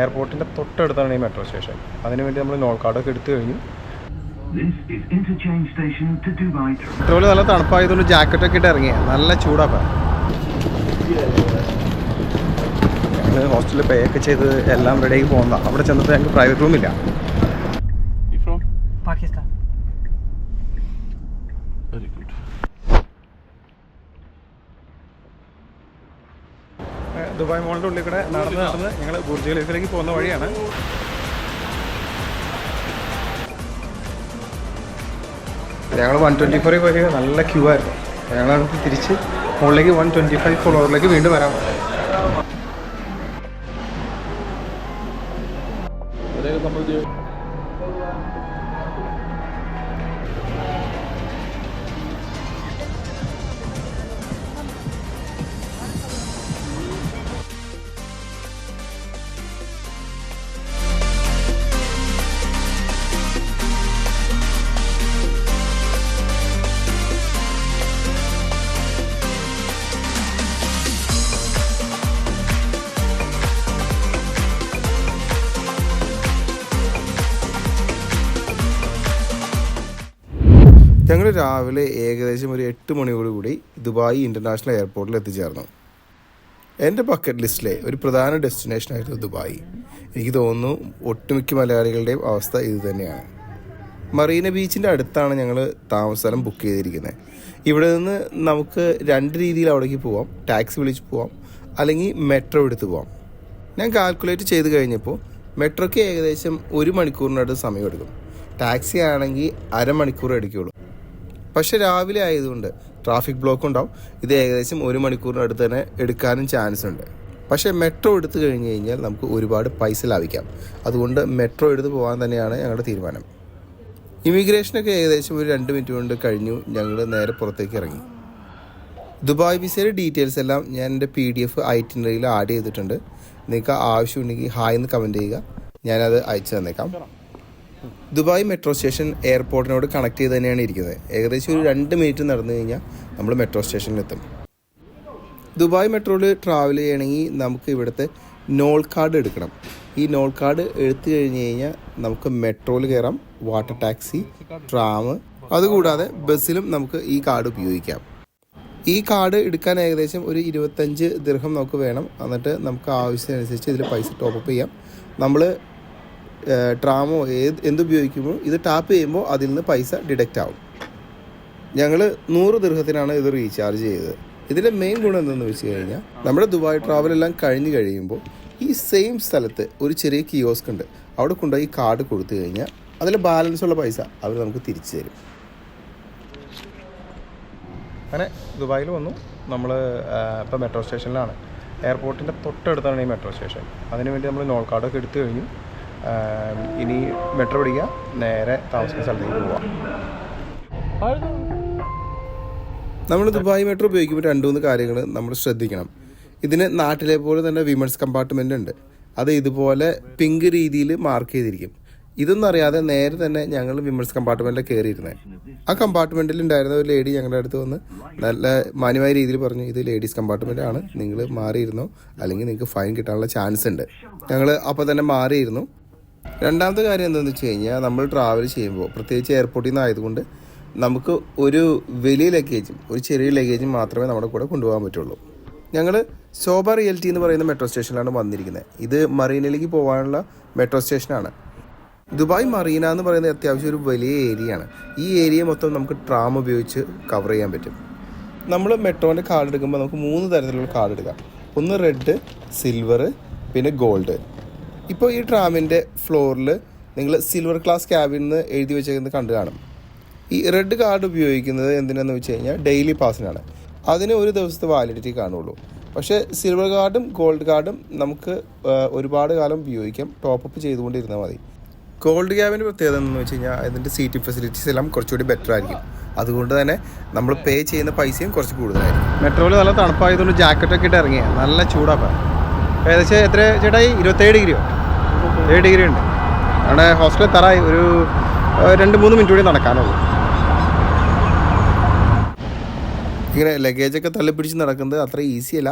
എയർപോർട്ടിന്റെ തൊട്ടടുത്താണ് ഈ metro station അതിനുവേണ്ടി നമ്മൾ നോൾ കാർഡൊക്കെ എടുത്തു കഴിഞ്ഞു. പെട്രോൾ നല്ല തണുപ്പായതുകൊണ്ട് ജാക്കറ്റൊക്കെ ഇട്ട് ഇറങ്ങിയ. നല്ല ചൂടാപ്പാ ഹോസ്റ്റലിൽ പേ ഒക്കെ ചെയ്ത് എല്ലാം റെഡിയാക്കി പോകുന്നതാണ് അവിടെ ചെന്നപ്പോൾ ഞങ്ങൾക്ക് പ്രൈവറ്റ് റൂമില്ല ദുബായ് മോളിന്റെ ഉള്ളിൽ കൂടെ നടന്ന് നടന്ന് ഞങ്ങൾ ബുർജ് ഖലീഫിലേക്ക് പോകുന്ന വഴിയാണ്. ഞങ്ങൾ വൺ ട്വന്റി ഫോറിൽ പോയി. നല്ല ക്യൂ ആയിരുന്നു. ഞങ്ങൾ തിരിച്ച് മുകളിലേക്ക് വൺ ട്വന്റി ഫൈവ് ഫ്ലോറിലേക്ക് വീണ്ടും വരാം പറ്റും രാവിലെ ഏകദേശം ഒരു എട്ട് മണിയോടുകൂടി ദുബായ് ഇന്റർനാഷണൽ എയർപോർട്ടിൽ എത്തിച്ചേർന്നു. എന്റെ ബക്കറ്റ് ലിസ്റ്റിലെ ഒരു പ്രധാന ഡെസ്റ്റിനേഷനായിരുന്നു ദുബായ്. എനിക്ക് തോന്നുന്നു ഒട്ടുമിക്ക മലയാളികളുടെയും അവസ്ഥ ഇത് തന്നെയാണ്. മറീന ബീച്ചിന്റെ അടുത്താണ് ഞങ്ങൾ താമസസ്ഥലം ബുക്ക് ചെയ്തിരിക്കുന്നത് ഇവിടെ നിന്ന് നമുക്ക് രണ്ട് രീതിയിൽ അവിടേക്ക് പോവാം. ടാക്സി വിളിച്ച് പോവാം. അല്ലെങ്കിൽ മെട്രോ എടുത്ത് പോവാം. ഞാൻ കാൽക്കുലേറ്റ് ചെയ്ത് കഴിഞ്ഞപ്പോൾ മെട്രോയ്ക്ക് ഏകദേശം ഒരു മണിക്കൂറിനടുത്ത് സമയമെടുക്കും. ടാക്സി ആണെങ്കിൽ അരമണിക്കൂർ എടുക്കുകയുള്ളൂ പക്ഷെ രാവിലെ ആയതുകൊണ്ട് ട്രാഫിക് ബ്ലോക്ക് ഉണ്ടാവും ഇത് ഏകദേശം ഒരു മണിക്കൂറിനടുത്ത് തന്നെ എടുക്കാനും ചാൻസ് ഉണ്ട്. പക്ഷേ മെട്രോ എടുത്തു കഴിഞ്ഞ് കഴിഞ്ഞാൽ നമുക്ക് ഒരുപാട് പൈസ ലാഭിക്കാം. അതുകൊണ്ട് മെട്രോ എടുത്ത് പോകാൻ തന്നെയാണ് ഞങ്ങളുടെ തീരുമാനം. ഇമിഗ്രേഷനൊക്കെ ഏകദേശം ഒരു രണ്ട് മിനിറ്റ് കൊണ്ട് കഴിഞ്ഞു. ഞങ്ങൾ നേരെ പുറത്തേക്ക് ഇറങ്ങി. ദുബായ് വിസയുടെ ഡീറ്റെയിൽസ് എല്ലാം ഞാൻ എന്റെ പി ഡി എഫ് ഐറ്റിനറിയിൽ ആഡ് ചെയ്തിട്ടുണ്ട്. നിങ്ങൾക്ക് ആവശ്യമുണ്ടെങ്കിൽ ഹായ് എന്ന് കമന്റ് ചെയ്യുക. ഞാനത് അയച്ചു തന്നേക്കാം. ദുബായ് മെട്രോ സ്റ്റേഷൻ എയർപോർട്ടിനോട് കണക്ട് ചെയ്ത് തന്നെയാണ് ഇരിക്കുന്നത്. ഏകദേശം ഒരു രണ്ട് മിനിറ്റ് നടന്നു കഴിഞ്ഞാൽ നമ്മൾ മെട്രോ സ്റ്റേഷനിലെത്തും ദുബായ് മെട്രോയിൽ ട്രാവൽ ചെയ്യണമെങ്കിൽ നമുക്ക് ഇവിടുത്തെ നോൾ കാർഡ് എടുക്കണം. ഈ നോൾ കാർഡ് എടുത്തു കഴിഞ്ഞ് കഴിഞ്ഞാൽ നമുക്ക് മെട്രോയിൽ കയറാം വാട്ടർ ടാക്സി ട്രാം അതുകൂടാതെ ബസ്സിലും നമുക്ക് ഈ കാർഡ് ഉപയോഗിക്കാം. ഈ കാർഡ് എടുക്കാൻ ഏകദേശം ഒരു ഇരുപത്തഞ്ച് ദീർഘം നമുക്ക് വേണം. എന്നിട്ട് നമുക്ക് ആവശ്യത്തിനനുസരിച്ച് ഇതിൽ പൈസ ടോപ്പ് ചെയ്യാം. നമ്മൾ ട്രാമോ ഏത് എന്തുപയോഗിക്കുമ്പോൾ ഇത് ടാപ്പ് ചെയ്യുമ്പോൾ അതിൽ നിന്ന് പൈസ ഡിഡക്റ്റ് ആവും. ഞങ്ങൾ നൂറ് ദീർഘത്തിനാണ് ഇത് റീചാർജ് ചെയ്തത്. ഇതിന്റെ മെയിൻ ഗുണം എന്തെന്ന് വെച്ച് കഴിഞ്ഞാൽ നമ്മുടെ ദുബായ് ട്രാവൽ എല്ലാം കഴിഞ്ഞ് കഴിയുമ്പോൾ ഈ സെയിം സ്ഥലത്ത് ഒരു ചെറിയ കിയോസ്ക് ഉണ്ട്. അവിടെ കൊണ്ടുപോയി കാർഡ് കൊടുത്തു കഴിഞ്ഞാൽ അതിൽ ബാലൻസ് ഉള്ള പൈസ അവർ നമുക്ക് തിരിച്ചു തരും. അങ്ങനെ ദുബായിൽ വന്നു. നമ്മൾ ഇപ്പോൾ മെട്രോ സ്റ്റേഷനിലാണ് എയർപോർട്ടിന്റെ തൊട്ടടുത്താണ് ഈ മെട്രോ സ്റ്റേഷൻ അതിനുവേണ്ടി നമ്മൾ നോൾ കാർഡൊക്കെ എടുത്തു കഴിഞ്ഞു. ഇനി മെട്രോ പിടിക്കുക. നേരെ താമസിക്കുന്ന സ്ഥലത്തേക്ക് പോവാം. നമ്മൾ ദുബായ് മെട്രോ ഉപയോഗിക്കുമ്പോൾ രണ്ട് മൂന്ന് കാര്യങ്ങൾ നമ്മൾ ശ്രദ്ധിക്കണം. ഇതിന് നാട്ടിലെ പോലെ തന്നെ വിമൻസ് കമ്പാർട്ട്മെന്റ് ഉണ്ട്. അത് ഇതുപോലെ പിങ്ക് രീതിയിൽ മാർക്ക് ചെയ്തിരിക്കും. ഇതൊന്നും അറിയാതെ നേരെ തന്നെ ഞങ്ങൾ വിമൻസ് കമ്പാർട്ട്മെന്റിൽ കയറിയിരുന്നത് ആ കമ്പാർട്ട്മെന്റിൽ ഉണ്ടായിരുന്ന ഒരു ലേഡി ഞങ്ങളുടെ അടുത്ത് വന്ന് നല്ല മാന്യമായ രീതിയിൽ പറഞ്ഞു ഇത് ലേഡീസ് കമ്പാർട്ട്മെന്റ് ആണ് നിങ്ങൾ മാറിയിരുന്നു? അല്ലെങ്കിൽ നിങ്ങൾക്ക് ഫൈൻ കിട്ടാനുള്ള ചാൻസ് ഉണ്ട്. ഞങ്ങൾ അപ്പോൾ തന്നെ മാറിയിരുന്നു. രണ്ടാമത്തെ കാര്യം എന്താണെന്ന് വെച്ച് കഴിഞ്ഞാൽ നമ്മൾ ട്രാവൽ ചെയ്യുമ്പോൾ പ്രത്യേകിച്ച് എയർപോർട്ടിൽ നിന്ന് ആയതുകൊണ്ട് നമുക്ക് ഒരു വലിയ ലഗേജും ഒരു ചെറിയ ലഗേജും മാത്രമേ നമ്മുടെ കൂടെ കൊണ്ടുപോകാൻ പറ്റുള്ളൂ. ഞങ്ങൾ ശോഭ റിയൽറ്റി എന്ന് പറയുന്ന മെട്രോ സ്റ്റേഷനിലാണ് വന്നിരിക്കുന്നത് ഇത് മറീനയിലേക്ക് പോകാനുള്ള മെട്രോ സ്റ്റേഷനാണ് ദുബായ് മറീന എന്ന് പറയുന്നത് അത്യാവശ്യം ഒരു വലിയ ഏരിയ ആണ്. ഈ ഏരിയ മൊത്തം നമുക്ക് ട്രാം ഉപയോഗിച്ച് കവർ ചെയ്യാൻ പറ്റും. നമ്മൾ മെട്രോന്റെ കാർഡ് എടുക്കുമ്പോൾ നമുക്ക് മൂന്ന് തരത്തിലുള്ള കാർഡ് എടുക്കാം. ഒന്ന് റെഡ് സിൽവർ പിന്നെ ഗോൾഡ് ഇപ്പോൾ ഈ ട്രാമിന്റെ ഫ്ലോറിൽ നിങ്ങൾ സിൽവർ ക്ലാസ് ക്യാബിൻ എന്ന് എഴുതി വെച്ചേക്കുന്നത് കണ്ടു കാണും. ഈ റെഡ് കാർഡ് ഉപയോഗിക്കുന്നത് എന്തിനാന്ന് വെച്ച് കഴിഞ്ഞാൽ ഡെയിലി പാസിനാണ്. അതിന് ഒരു ദിവസത്തെ വാലിഡിറ്റി കാണുള്ളൂ. പക്ഷേ സിൽവർ കാർഡും ഗോൾഡ് കാർഡും നമുക്ക് ഒരുപാട് കാലം ഉപയോഗിക്കാം. ടോപ്പപ്പ് ചെയ്തുകൊണ്ടിരുന്നാൽ മതി. ഗോൾഡ് ക്യാബിന്റെ പ്രത്യേകത എന്ന് വെച്ച് കഴിഞ്ഞാൽ അതിന്റെ സീറ്റിംഗ് ഫെസിലിറ്റീസ് എല്ലാം കുറച്ചുകൂടി ബെറ്റർ ആയിരിക്കും. അതുകൊണ്ട് തന്നെ നമ്മൾ പേ ചെയ്യുന്ന പൈസയും കുറച്ച് കൂടുതലായിരിക്കും. മെട്രോയിൽ നല്ല തണുപ്പായതുകൊണ്ട് ജാക്കറ്റൊക്കെ ഇട്ട് ഇറങ്ങിയ. നല്ല ചൂടാപ്പാ ഏകദേശം എത്ര ചേട്ടായി? ഇരുപത്തേഴ് ഡിഗ്രിയോ? ഏഴ് ഡിഗ്രി ഉണ്ട്. അവിടെ ഹോസ്റ്റലിൽ തറായി ഒരു രണ്ട് മൂന്ന് മിനിറ്റ് കൂടി നടക്കാനുള്ളൂ. ഇങ്ങനെ ലഗേജൊക്കെ തള്ളിപ്പിടിച്ച് നടക്കുന്നത് അത്ര ഈസി അല്ല.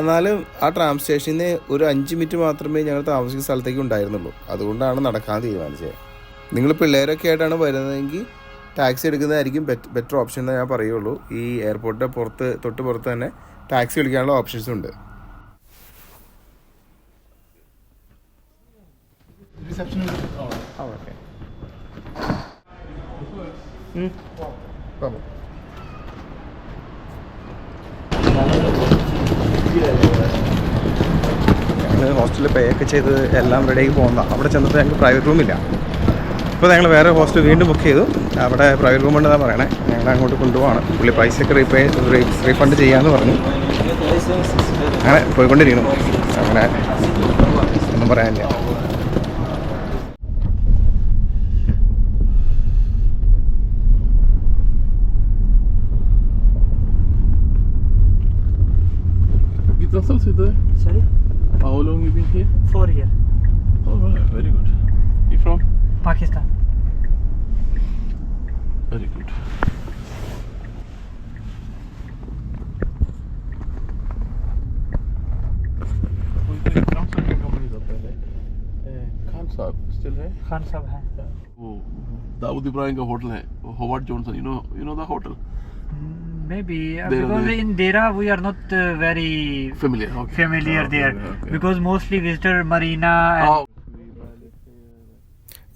എന്നാലും ആ ട്രാം സ്റ്റേഷനിൽ നിന്ന് ഒരു അഞ്ച് മിനിറ്റ് മാത്രമേ ഞങ്ങൾ താമസിക്കുന്ന സ്ഥലത്തേക്ക് ഉണ്ടായിരുന്നുള്ളൂ. അതുകൊണ്ടാണ് നടക്കാൻ തീരുമാനിച്ചത്. നിങ്ങൾ പിള്ളേരൊക്കെ ആയിട്ടാണ് വരുന്നതെങ്കിൽ ടാക്സി എടുക്കുന്നതായിരിക്കും ബെറ്റർ ഓപ്ഷൻ എന്ന് ഞാൻ പറയുള്ളൂ. ഈ എയർപോർട്ടിന്റെ പുറത്ത് തൊട്ട് പുറത്ത് തന്നെ ടാക്സി വിളിക്കാനുള്ള ഓപ്ഷൻസ് ഉണ്ട്. ആ ഓക്കെ ഹോസ്റ്റലിൽ പേ ഒക്കെ ചെയ്ത് എല്ലാം റെഡിയാക്കി പോകുന്ന. അവിടെ ചെന്നപ്പോൾ ഞങ്ങൾക്ക് പ്രൈവറ്റ് റൂമില്ല ഇപ്പോൾ ഞങ്ങൾ വേറെ ഹോസ്റ്റൽ വീണ്ടും ബുക്ക് ചെയ്തു. അവിടെ പ്രൈവറ്റ് റൂം ഉണ്ടെന്നാണ് പറയണേ. ഞങ്ങൾ അങ്ങോട്ട് കൊണ്ടുപോവാണ്. പുള്ളി പൈസയൊക്കെ റീപേ റീഫണ്ട് ചെയ്യാമെന്ന് പറഞ്ഞു. അങ്ങനെ പോയിക്കൊണ്ടിരിക്കുന്നു. അങ്ങനെ ഒന്നും പറയാനില്ല. साहब still है खान साहब है वो दाऊद इब्राहिम का होटल है Howard Johnson you know you know the hotel maybe uh, There are because the- in Dera we are not uh, very familiar okay familiar Okay, there okay. because mostly visitor Marina and oh,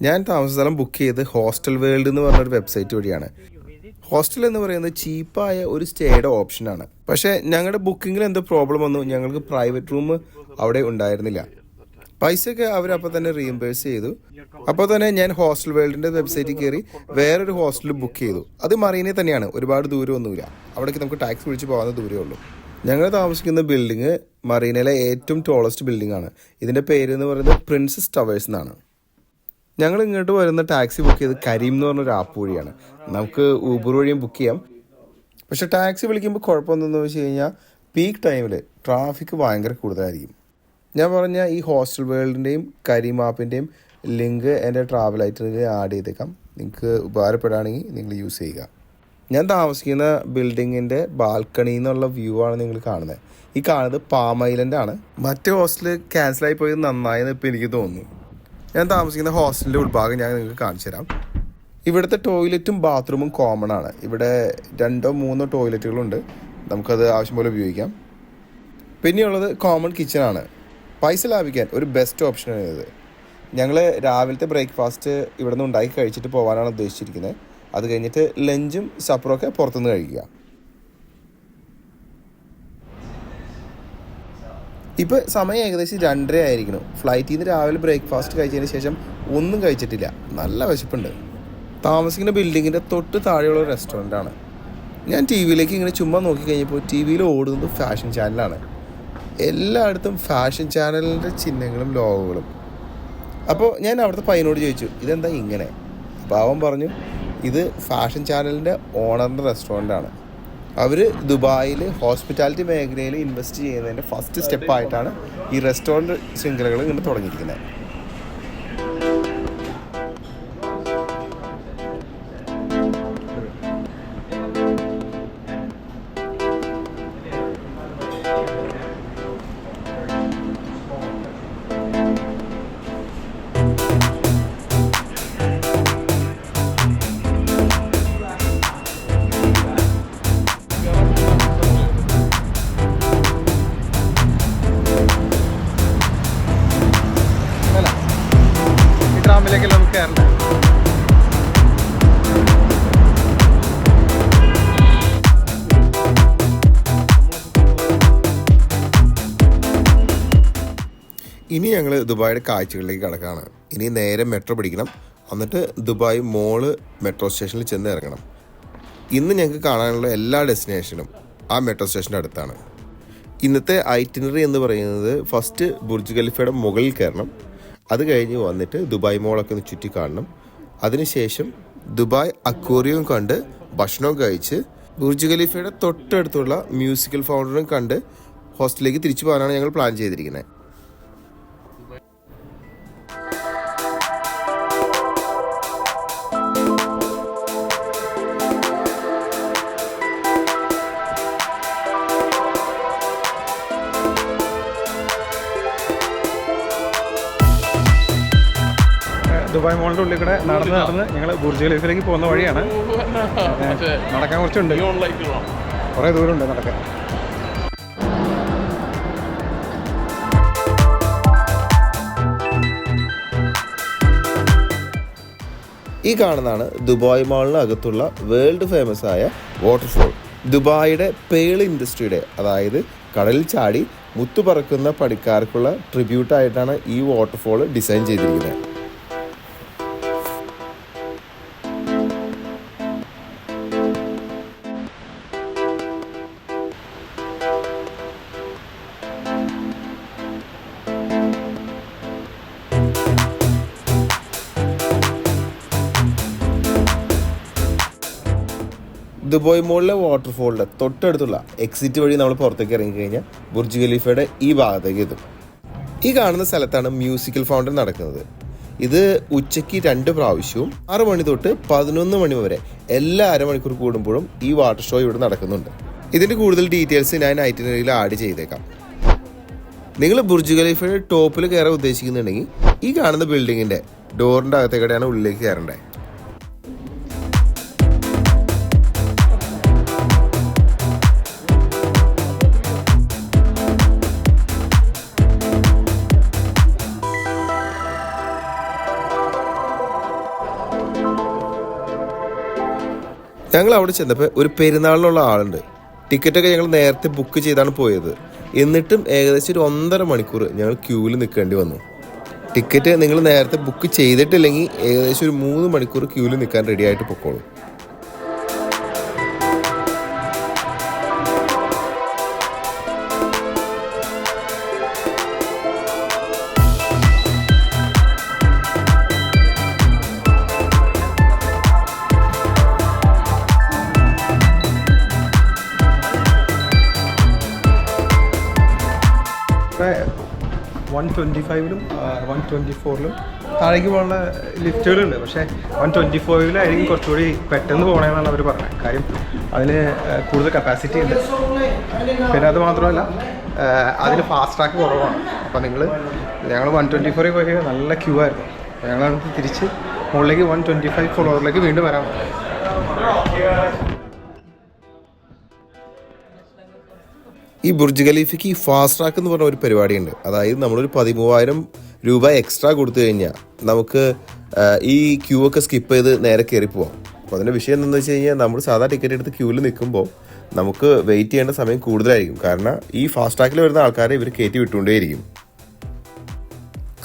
ഞാൻ താമസ സ്ഥലം book ചെയ്ത് hostel world എന്ന് പറഞ്ഞൊരു website വഴിയാണ് hostel എന്ന് പറയുന്നത് ചീപ്പായ ഒരു സ്റ്റേയുടെ ഓപ്ഷനാണ് പക്ഷേ ഞങ്ങളുടെ ബുക്കിങ്ങിൽ എന്തോ പ്രോബ്ലം വന്നു ഞങ്ങൾക്ക് പ്രൈവറ്റ് റൂം അവിടെ ഉണ്ടായിരുന്നില്ല പൈസയൊക്കെ അവർ അപ്പൊ തന്നെ റീഇംബേഴ്സ് ചെയ്തു. അപ്പോൾ തന്നെ ഞാൻ ഹോസ്റ്റൽ വേൾഡിന്റെ വെബ്സൈറ്റിൽ കയറി വേറൊരു ഹോസ്റ്റൽ ബുക്ക് ചെയ്തു. അത് മറീനെ തന്നെയാണ്. ഒരുപാട് ദൂരമൊന്നുമില്ല അവിടേക്ക് നമുക്ക് ടാക്സി വിളിച്ച് പോകാവുന്ന ദൂരമേ ഉള്ളൂ. ഞങ്ങൾ താമസിക്കുന്ന ബിൽഡിംഗ് മറീനയിലെ ഏറ്റവും ടോളസ്റ്റ് ബിൽഡിംഗ് ആണ്. ഇതിന്റെ പേര് എന്ന് പറയുന്നത് പ്രിൻസസ് ടവേഴ്സ് എന്നാണ്. ഞങ്ങൾ ഇങ്ങോട്ട് വരുന്ന ടാക്സി ബുക്ക് ചെയ്ത് കരീം എന്ന് പറഞ്ഞൊരു ആപ്പ് വഴിയാണ്. നമുക്ക് ഊബർ വഴിയും ബുക്ക് ചെയ്യാം. പക്ഷെ ടാക്സി വിളിക്കുമ്പോൾ കുഴപ്പമെന്തെന്ന് വെച്ച് കഴിഞ്ഞാൽ പീക്ക് ടൈമിൽ ട്രാഫിക് ഭയങ്കര കൂടുതലായിരിക്കും. ഞാൻ പറഞ്ഞ ഈ ഹോസ്റ്റൽ വേൾഡിന്റെയും കരിമാപ്പിന്റെയും ലിങ്ക് എന്റെ ട്രാവൽ ഐറ്ററിൽ ആഡ് ചെയ്തേക്കാം. നിങ്ങൾക്ക് ഉപകാരപ്പെടുകയാണെങ്കിൽ നിങ്ങൾ യൂസ് ചെയ്യുക. ഞാൻ താമസിക്കുന്ന ബിൽഡിങ്ങിന്റെ ബാൽക്കണിയിൽ നിന്നുള്ള വ്യൂ ആണ് നിങ്ങൾ കാണുന്നത്. ഈ കാണുന്നത് പാം ഐലൻഡ് ആണ്. മറ്റേ ഹോസ്റ്റൽ ക്യാൻസലായി പോയത് നന്നായെന്ന് ഇപ്പോൾ എനിക്ക് തോന്നുന്നു. ഞാൻ താമസിക്കുന്ന ഹോസ്റ്റലിന്റെ ഉൾഭാഗം ഞാൻ നിങ്ങൾക്ക് കാണിച്ചു തരാം. ഇവിടുത്തെ ടോയ്ലറ്റും ബാത്റൂമും കോമൺ ആണ്. ഇവിടെ രണ്ടോ മൂന്നോ ടോയ്ലറ്റുകളുണ്ട് നമുക്കത് ആവശ്യം പോലെ ഉപയോഗിക്കാം. പിന്നെയുള്ളത് കോമൺ കിച്ചണാണ് പൈസ ലാഭിക്കാൻ ഒരു ബെസ്റ്റ് ഓപ്ഷനാണ് ഇത്. ഞങ്ങൾ രാവിലത്തെ ബ്രേക്ക്ഫാസ്റ്റ് ഇവിടെ നിന്ന് ഉണ്ടാക്കി കഴിച്ചിട്ട് പോകാനാണ് ഉദ്ദേശിച്ചിരിക്കുന്നത് അത് കഴിഞ്ഞിട്ട് ലഞ്ചും സപ്പറും ഒക്കെ പുറത്തുനിന്ന് കഴിക്കുക. ഇപ്പോൾ സമയം ഏകദേശം രണ്ടര ആയിരിക്കണം. ഫ്ലൈറ്റിൽ നിന്ന് രാവിലെ ബ്രേക്ക്ഫാസ്റ്റ് കഴിച്ചതിന് ശേഷം ഒന്നും കഴിച്ചിട്ടില്ല. നല്ല വിശപ്പുണ്ട്. താമസിക്കുന്ന ബിൽഡിങ്ങിന്റെ തൊട്ട് താഴെയുള്ള റെസ്റ്റോറന്റ് ആണ്. ഞാൻ ടി വിയിലേക്ക് ഇങ്ങനെ ചുമ്മാ നോക്കി കഴിഞ്ഞപ്പോൾ ടി വിയിൽ ഓടുന്നത് ഫാഷൻ ചാനലാണ് എല്ലായിടത്തും ഫാഷൻ ചാനലിന്റെ ചിഹ്നങ്ങളും ലോഗോകളും അപ്പോൾ ഞാൻ അവിടുത്തെ പയ്യനോട് ചോദിച്ചു ഇതെന്താ ഇങ്ങനെ? അപ്പോൾ അവൻ പറഞ്ഞു ഇത് ഫാഷൻ ചാനലിന്റെ ഓണറിന്റെ റെസ്റ്റോറന്റാണ് അവർ ദുബായിൽ ഹോസ്പിറ്റാലിറ്റി മേഖലയിൽ ഇൻവെസ്റ്റ് ചെയ്യുന്നതിന്റെ ഫസ്റ്റ് സ്റ്റെപ്പായിട്ടാണ് ഈ റെസ്റ്റോറന്റ് ശൃംഖലകൾ ഇങ്ങനെ തുടങ്ങിയിരിക്കുന്നത്. ദുബായിയുടെ കാഴ്ചകളിലേക്ക് കിടക്കുകയാണ്. ഇനി നേരെ മെട്രോ പിടിക്കണം. എന്നിട്ട് ദുബായ് മോൾ മെട്രോ സ്റ്റേഷനിൽ ചെന്ന് ഇറങ്ങണം. ഇന്ന് ഞങ്ങൾക്ക് കാണാനുള്ള എല്ലാ ഡെസ്റ്റിനേഷനും ആ മെട്രോ സ്റ്റേഷന്റെ അടുത്താണ്. ഇന്നത്തെ ഐറ്റിനറി എന്ന് പറയുന്നത് ഫസ്റ്റ് ബുർജ് ഖലീഫയുടെ മുകളിൽ കയറണം. അത് കഴിഞ്ഞ് വന്നിട്ട് ദുബായ് മോളൊക്കെ ഒന്ന് ചുറ്റി കാണണം. അതിനുശേഷം ദുബായ് അക്വേറിയം കണ്ട് ഭക്ഷണവും കഴിച്ച് ബുർജ് ഖലീഫയുടെ തൊട്ടടുത്തുള്ള മ്യൂസിക്കൽ ഫൗണ്ടനും കണ്ട് ഹോസ്റ്റലിലേക്ക് തിരിച്ചു പോകാനാണ് ഞങ്ങൾ പ്ലാൻ ചെയ്തിരിക്കുന്നത്. ദുബായ് മോളിന്റെ ഉള്ളിൽ കൂടെ നടന്ന് നടന്ന് ഞങ്ങൾ ബുർജ് ഖലീഫിലേക്ക് പോകുന്ന വഴിയാണ്. നടക്കാൻ കുറച്ചുണ്ട്. കുറെ ദൂരം ഉണ്ട് കുറേ ദൂരമുണ്ട് നടക്കാൻ. ഈ കാണുന്നതാണ് ദുബായ് മാളിനകത്തുള്ള വേൾഡ് ഫേമസ് ആയ വാട്ടർഫോൾ ദുബായിയുടെ പേൾ ഇൻഡസ്ട്രിയുടെ അതായത് കടലിൽ ചാടി മുത്തു പറക്കുന്ന പണിക്കാർക്കുള്ള ട്രിബ്യൂട്ടായിട്ടാണ് ഈ വാട്ടർഫോൾ ഡിസൈൻ ചെയ്തിരിക്കുന്നത്. ദുബായ് മോളിലെ വാട്ടർഫോളിന്റെ തൊട്ടടുത്തുള്ള എക്സിറ്റ് വഴി നമ്മൾ പുറത്തേക്ക് ഇറങ്ങിക്കഴിഞ്ഞാൽ ബുർജ് ഖലീഫയുടെ ഈ ഭാഗത്തേക്ക് എത്തും. ഈ കാണുന്ന സ്ഥലത്താണ് മ്യൂസിക്കൽ ഫൗണ്ടൻ നടക്കുന്നത്. ഇത് ഉച്ചയ്ക്ക് രണ്ട് പ്രാവശ്യവും ആറ് മണി തൊട്ട് പതിനൊന്ന് മണി വരെ എല്ലാ അരമണിക്കൂർ കൂടുമ്പോഴും ഈ വാട്ടർ ഷോ ഇവിടെ നടക്കുന്നുണ്ട്. ഇതിന്റെ കൂടുതൽ ഡീറ്റെയിൽസ് ഞാൻ ഐറ്റിനറിയിൽ ആഡ് ചെയ്തേക്കാം. നിങ്ങൾ ബുർജ് ഖലീഫയുടെ ടോപ്പിൽ കയറാൻ ഉദ്ദേശിക്കുന്നുണ്ടെങ്കിൽ ഈ കാണുന്ന ബിൽഡിങ്ങിന്റെ ഡോറിന്റെ അകത്തേക്കടെയാണ് ഉള്ളിലേക്ക് കയറേണ്ടത് ഞങ്ങൾ അവിടെ ചെന്നപ്പോൾ ഒരു പെരുന്നാളിനുള്ള ആളുണ്ട്. ടിക്കറ്റൊക്കെ ഞങ്ങൾ നേരത്തെ ബുക്ക് ചെയ്താണ് പോയത്. എന്നിട്ടും ഏകദേശം ഒരു ഒന്നര മണിക്കൂർ ഞങ്ങൾ ക്യൂവിൽ നിൽക്കേണ്ടി വന്നു. ടിക്കറ്റ് നിങ്ങൾ നേരത്തെ ബുക്ക് ചെയ്തിട്ടില്ലെങ്കിൽ ഏകദേശം ഒരു മൂന്ന് മണിക്കൂർ ക്യൂവിൽ നിൽക്കാൻ റെഡി ആയിട്ട് പൊക്കോളൂ. ട്വന്റി ഫൈവിലും വൺ ട്വന്റി ഫോറിലും താഴേക്ക് പോകാനുള്ള ലിഫ്റ്റുകളുണ്ട്. പക്ഷേ വൺ ട്വന്റി ഫോറിലായിരിക്കും കുറച്ചുകൂടി പെട്ടെന്ന് പോകണമെന്നാണ് അവർ പറഞ്ഞത്. കാര്യം അതിന് കൂടുതൽ കപ്പാസിറ്റി ഉണ്ട്. പിന്നെ അത് മാത്രമല്ല അതിന് ഫാസ്റ്റ് ട്രാക്ക് കുറവാണ്. അപ്പോൾ നിങ്ങൾ ഞങ്ങൾ വൺ ട്വന്റി ഫോറിൽ പോയി നല്ല ക്യൂ ആയിരുന്നു. ഞങ്ങൾ തിരിച്ച് മുകളിലേക്ക് വൺ ട്വന്റി ഫൈവ് ഫ്ലോറിലേക്ക് വീണ്ടും വരാൻ ഈ ബുർജ് ഖലീഫയ്ക്ക് ഈ ഫാസ്റ്റ് ട്രാക്ക് എന്ന് പറഞ്ഞ ഒരു പരിപാടിയുണ്ട്. അതായത് നമ്മളൊരു പതിമൂവായിരം രൂപ എക്സ്ട്രാ കൊടുത്തു കഴിഞ്ഞാൽ നമുക്ക് ഈ ക്യൂ ഒക്കെ സ്കിപ്പ് ചെയ്ത് നേരെ കയറി പോവാം. അപ്പോൾ അതിന്റെ വിഷയം എന്താണെന്ന് വെച്ച് കഴിഞ്ഞാൽ നമ്മൾ സാധാ ടിക്കറ്റ് എടുത്ത് ക്യൂവിൽ നിൽക്കുമ്പോൾ നമുക്ക് വെയിറ്റ് ചെയ്യേണ്ട സമയം കൂടുതലായിരിക്കും. കാരണം ഈ ഫാസ്റ്റ് ട്രാക്കിൽ വരുന്ന ആൾക്കാരെ ഇവർ കയറ്റി വിട്ടുകൊണ്ടേയിരിക്കും.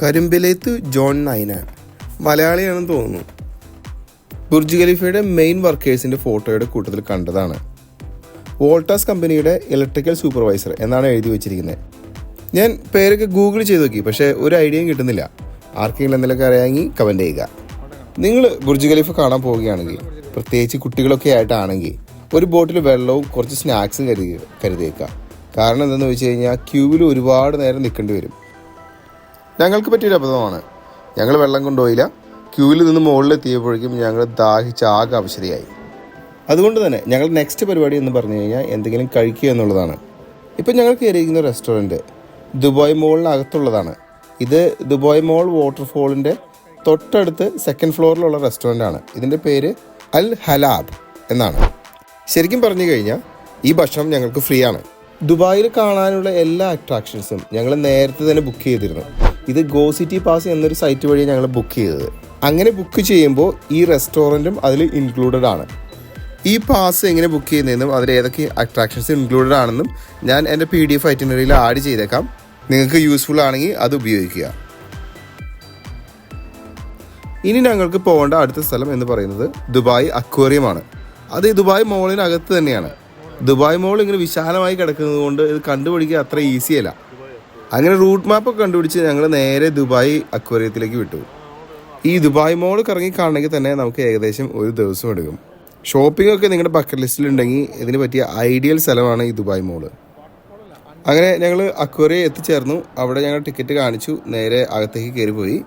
കരിമ്പിലേത്ത് ജോൺ നൈനാൻ. മലയാളിയാണെന്ന് തോന്നുന്നു. ബുർജ് ഖലീഫയുടെ മെയിൻ വർക്കേഴ്സിന്റെ ഫോട്ടോയുടെ കൂട്ടത്തിൽ കണ്ടതാണ്. വോൾട്ടാസ് കമ്പനിയുടെ ഇലക്ട്രിക്കൽ സൂപ്പർവൈസർ എന്നാണ് എഴുതി വെച്ചിരിക്കുന്നത്. ഞാൻ പേരൊക്കെ ഗൂഗിൾ ചെയ്ത് നോക്കി പക്ഷേ ഒരു ഐഡിയയും കിട്ടുന്നില്ല. ആർക്കെങ്കിലും എന്തെങ്കിലുമൊക്കെ അറിയാമെങ്കിൽ കമന്റ് ചെയ്യുക. നിങ്ങൾ ബുർജ് ഖലീഫ് കാണാൻ പോവുകയാണെങ്കിൽ പ്രത്യേകിച്ച് കുട്ടികളൊക്കെ ആയിട്ടാണെങ്കിൽ ഒരു ബോട്ടിൽ വെള്ളവും കുറച്ച് സ്നാക്സും കരുതി കരുതിയേക്കുക. കാരണം എന്താണെന്ന് വെച്ച് കഴിഞ്ഞാൽ ക്യൂവിൽ ഒരുപാട് നേരം നിൽക്കേണ്ടി വരും. ഞങ്ങൾക്ക് പറ്റിയൊരു അബദ്ധമാണ്. ഞങ്ങൾ വെള്ളം കൊണ്ടുപോയില്ല. ക്യൂവിൽ നിന്ന് മുകളിലെത്തിയപ്പോഴേക്കും ഞങ്ങൾ ദാഹിച്ച് ആകെ അവശതയായി അതുകൊണ്ട് തന്നെ ഞങ്ങൾ നെക്സ്റ്റ് പരിപാടി എന്ന് പറഞ്ഞു കഴിഞ്ഞാൽ എന്തെങ്കിലും കഴിക്കുക എന്നുള്ളതാണ്. ഇപ്പം ഞങ്ങൾ കയറിയിരിക്കുന്ന റെസ്റ്റോറന്റ് ദുബായ് മോളിനകത്തുള്ളതാണ് ഇത് ദുബായ് മോൾ വാട്ടർഫോളിന്റെ തൊട്ടടുത്ത് സെക്കൻഡ് ഫ്ലോറിലുള്ള റെസ്റ്റോറന്റ് ആണ്. ഇതിന്റെ പേര് അൽ ഹലാബ് എന്നാണ്. ശരിക്കും പറഞ്ഞു കഴിഞ്ഞാൽ ഈ ഭക്ഷണം ഞങ്ങൾക്ക് ഫ്രീ ആണ്. ദുബായിൽ കാണാനുള്ള എല്ലാ അട്രാക്ഷൻസും ഞങ്ങൾ നേരത്തെ തന്നെ ബുക്ക് ചെയ്തിരുന്നു. ഇത് ഗോ സിറ്റി പാസ് എന്നൊരു സൈറ്റ് വഴി ഞങ്ങൾ ബുക്ക് ചെയ്തത്. അങ്ങനെ ബുക്ക് ചെയ്യുമ്പോൾ ഈ റെസ്റ്റോറന്റും അതിൽ ഇൻക്ലൂഡഡ് ആണ്. ഈ പാസ് എങ്ങനെ ബുക്ക് ചെയ്യുന്നതെന്നും അതിൽ ഏതൊക്കെ അട്രാക്ഷൻസ് ഇൻക്ലൂഡഡ് ആണെന്നും ഞാൻ എന്റെ പി ഡി എഫ് ഐറ്റിനറിയിൽ ആഡ് ചെയ്തേക്കാം. നിങ്ങൾക്ക് യൂസ്ഫുൾ ആണെങ്കിൽ അത് ഉപയോഗിക്കുക. ഇനി ഞങ്ങൾക്ക് പോകേണ്ട അടുത്ത സ്ഥലം എന്ന് പറയുന്നത് ദുബായ് അക്വേറിയമാണ് അത് ദുബായ് മോളിനകത്ത് തന്നെയാണ്. ദുബായ് മോൾ ഇങ്ങനെ വിശാലമായി കിടക്കുന്നത് കൊണ്ട് ഇത് കണ്ടുപിടിക്കുക അത്ര ഈസിയല്ല അങ്ങനെ റൂട്ട് മാപ്പ് കണ്ടുപിടിച്ച് ഞങ്ങൾ നേരെ ദുബായ് അക്വേറിയത്തിലേക്ക് വിട്ടു. ഈ ദുബായ് മോൾ കറങ്ങി കാണണമെങ്കിൽ തന്നെ നമുക്ക് ഏകദേശം ഒരു ദിവസം എടുക്കും. ഷോപ്പിംഗ് ഒക്കെ നിങ്ങളുടെ ബക്കറ്റ് ലിസ്റ്റിലുണ്ടെങ്കിൽ ഇതിന് പറ്റിയ ഐഡിയൽ സ്ഥലമാണ് ഈ ദുബായ് മോൾ അങ്ങനെ ഞങ്ങൾ അക്വേറിയ എത്തിച്ചേർന്നു. അവിടെ ഞങ്ങൾ ടിക്കറ്റ് കാണിച്ചു. നേരെ അകത്തേക്ക് കയറിപ്പോയി.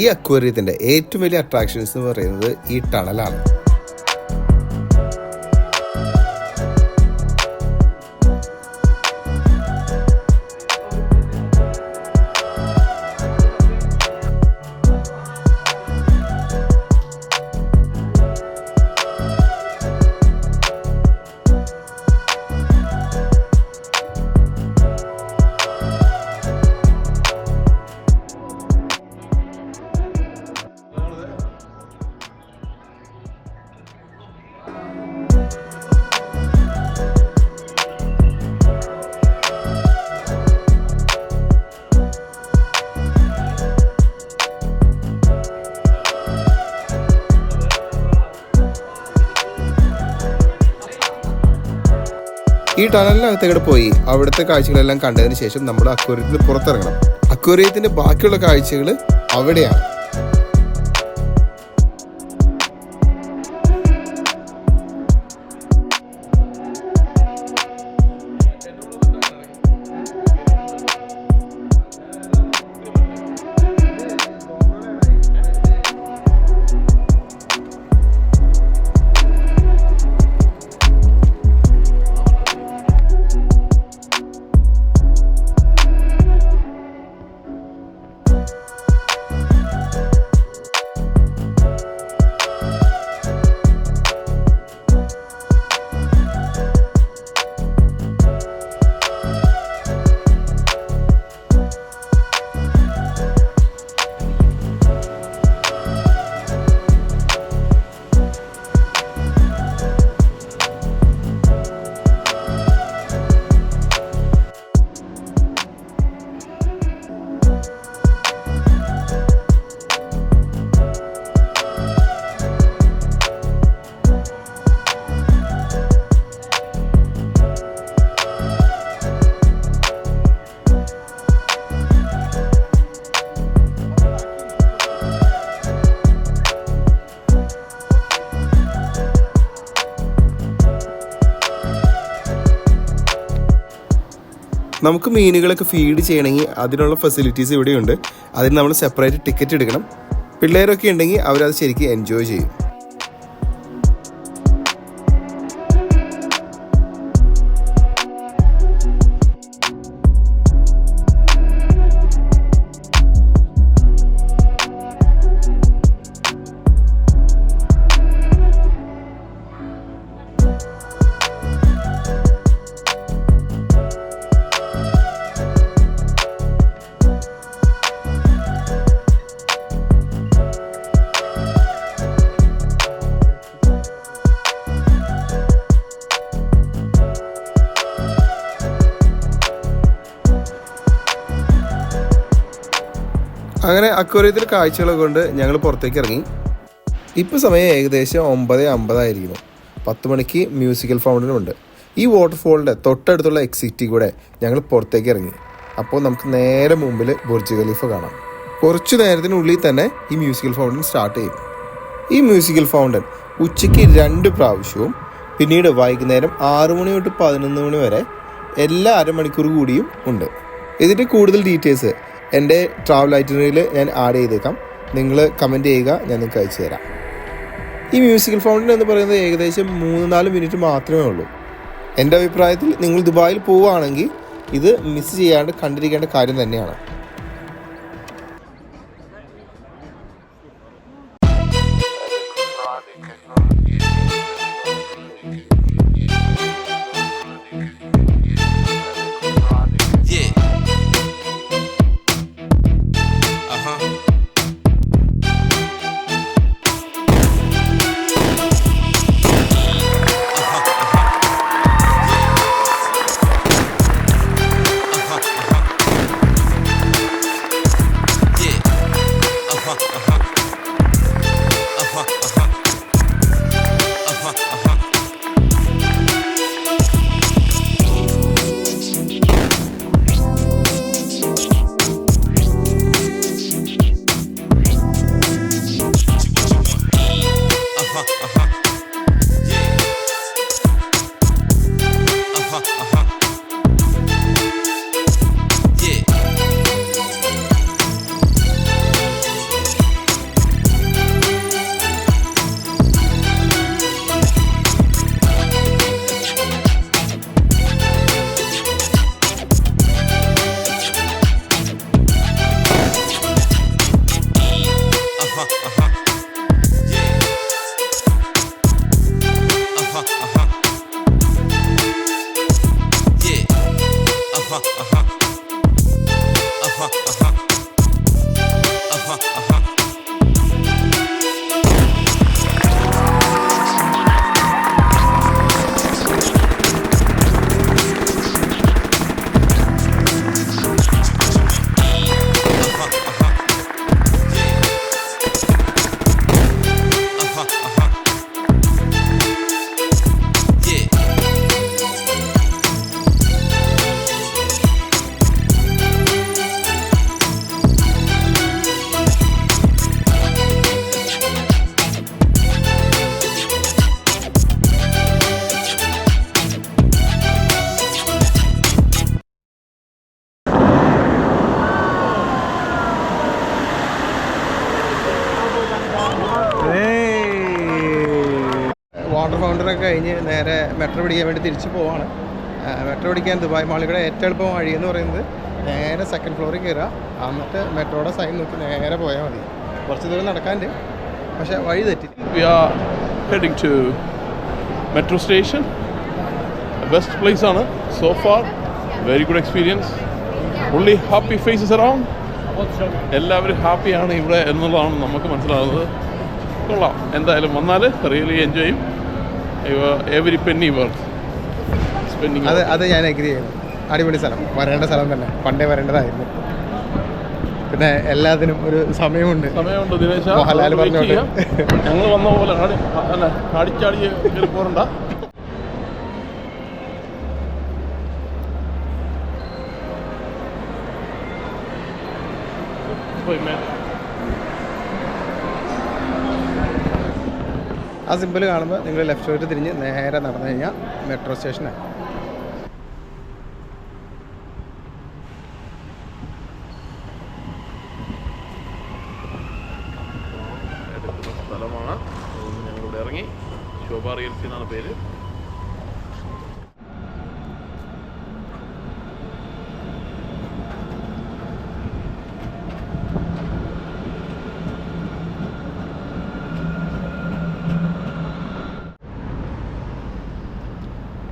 ഈ അക്വേറിയത്തിന്റെ ഏറ്റവും വലിയ അട്രാക്ഷൻസ് എന്ന് പറയുന്നത് ഈ ടണലാണ് ഈ ടണലിനകത്തേക്ക് പോയി അവിടുത്തെ കാഴ്ചകളെല്ലാം കണ്ടതിന് ശേഷം നമ്മൾ അക്വേറിയത്തിന് പുറത്തിറങ്ങണം. അക്വേറിയത്തിന്റെ ബാക്കിയുള്ള കാഴ്ചകൾ അവിടെയാണ്. നമുക്ക് മീനുകളൊക്കെ ഫീഡ് ചെയ്യണമെങ്കിൽ അതിനുള്ള ഫെസിലിറ്റീസ് ഇവിടെയുണ്ട്. അതിന് നമ്മൾ സെപ്പറേറ്റ് ടിക്കറ്റ് എടുക്കണം. പിള്ളേരൊക്കെ ഉണ്ടെങ്കിൽ അവരത് ശരിക്കും എൻജോയ് ചെയ്യും. അങ്ങനെ അക്വേറിയത്തിൽ കാഴ്ചകളൊക്കെ കൊണ്ട് ഞങ്ങൾ പുറത്തേക്ക് ഇറങ്ങി. ഇപ്പോൾ സമയം ഏകദേശം ഒമ്പത് അമ്പതായിരിക്കുന്നു. പത്ത് മണിക്ക് മ്യൂസിക്കൽ ഫൗണ്ടനും ഉണ്ട്. ഈ വാട്ടർഫോളിന്റെ തൊട്ടടുത്തുള്ള എക്സിറ്റി കൂടെ ഞങ്ങൾ പുറത്തേക്ക് ഇറങ്ങി. അപ്പോൾ നമുക്ക് നേരെ മുമ്പിൽ ബുർജ് ഖലീഫ കാണാം. കുറച്ച് നേരത്തിനുള്ളിൽ തന്നെ ഈ മ്യൂസിക്കൽ ഫൗണ്ടൻ സ്റ്റാർട്ട് ചെയ്യും. ഈ മ്യൂസിക്കൽ ഫൗണ്ടൻ ഉച്ചയ്ക്ക് രണ്ട് പ്രാവശ്യവും പിന്നീട് വൈകുന്നേരം ആറു മണി തൊട്ട് പതിനൊന്ന് മണി വരെ എല്ലാ അരമണിക്കൂർ കൂടിയും ഉണ്ട്. ഇതിന്റെ കൂടുതൽ ഡീറ്റെയിൽസ് എന്റെ ട്രാവൽ ഐറ്റനറിയിൽ ഞാൻ ആഡ് ചെയ്തേക്കാം. നിങ്ങൾ കമന്റ് ചെയ്യുക ഞാൻ നിങ്ങൾക്ക് അയച്ചു തരാം. ഈ മ്യൂസിക്കൽ ഫൗണ്ടൻ എന്ന് പറയുന്നത് ഏകദേശം മൂന്ന് നാല് മിനിറ്റ് മാത്രമേ ഉള്ളൂ. എന്റെ അഭിപ്രായത്തിൽ നിങ്ങൾ ദുബായിൽ പോവുകയാണെങ്കിൽ ഇത് മിസ് ചെയ്യാണ്ട് കണ്ടിരിക്കേണ്ട കാര്യം തന്നെയാണ്. uh-huh, uh-huh. മെട്രോ പിടിക്കാൻ വേണ്ടി തിരിച്ചു പോവാണ്. മെട്രോ പിടിക്കാൻ ദുബായ് മാളിയുടെ ഏറ്റവും എളുപ്പം വഴി എന്ന് പറയുന്നത് നേരെ സെക്കൻഡ് ഫ്ലോറിൽ കയറുക എന്നിട്ട് മെട്രോയുടെ സൈൻ നോക്കി നേരെ പോയാൽ മതി. കുറച്ച് ദൂരം നടക്കാണ്ട് പക്ഷെ വഴി തെറ്റി we are heading to metro station best place ആണ്. So far very good experience only happy faces around എല്ലാവരും ഹാപ്പിയാണ് ഇവിടെ എന്നുള്ളതാണ് നമുക്ക് മനസ്സിലാകുന്നത് കൊള്ളാം. എന്തായാലും വന്നാൽ റിയലി എൻജോയ് ചെയ്യും. എവരി പെന്നി വർത്ത് സ്പെൻഡിങ് അത് അത് ഞാൻ അഗ്രി ചെയ്യുന്നു അടിപൊളി സ്ഥലം. വരേണ്ട സ്ഥലം തന്നെ. പണ്ടേ വരേണ്ടതായിരുന്നു. പിന്നെ എല്ലാത്തിനും ഒരു സമയമുണ്ട്. സമയമുണ്ട് ദിനേശ. മോഹൻലാൽ പറഞ്ഞോണ്ട്. ഞങ്ങൾ വന്ന പോലെ കയറി പോരണ്ട പോയി മേ ആ സിമ്പിൾ കാണുമ്പോൾ നിങ്ങൾ ലെഫ്റ്റ് തിരിഞ്ഞ് നേരെ നടന്നു കഴിഞ്ഞാൽ മെട്രോ സ്റ്റേഷനാണ്. സ്ഥലമാണ്. ഞങ്ങളിവിടെ ഇറങ്ങി. ശോഭ റിയൽസി എന്നാണ് പേര്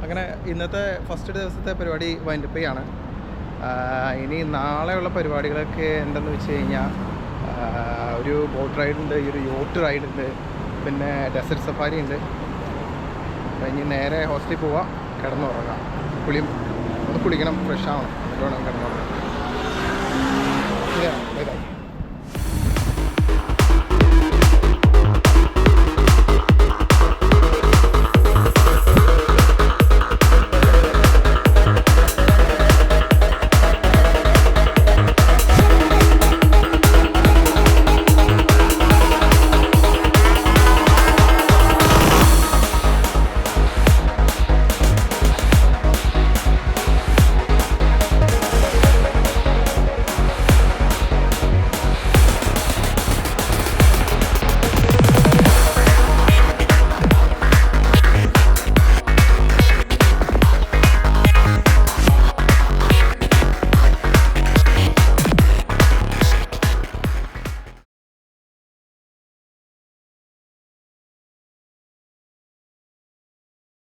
അങ്ങനെ ഇന്നത്തെ ഫസ്റ്റ് ദിവസത്തെ പരിപാടി വൈൻഡപ്പ് ചെയ്യാണ്. ഇനി നാളെയുള്ള പരിപാടികളൊക്കെ എന്തെന്ന് വെച്ച് കഴിഞ്ഞാൽ ഒരു ബോട്ട് റൈഡ് ഉണ്ട് ഈ ഒരു യോട്ട് റൈഡ് ഉണ്ട് പിന്നെ ഡെസർട്ട് സഫാരി ഉണ്ട്. അപ്പം ഇനി നേരെ ഹോസ്റ്റലിൽ പോവാം കിടന്നുറങ്ങാം. കുളിയും ഒന്ന് കുളിക്കണം ഫ്രഷ് ആവണം. എന്നിട്ട് വേണം കിടന്നുറങ്ങാം.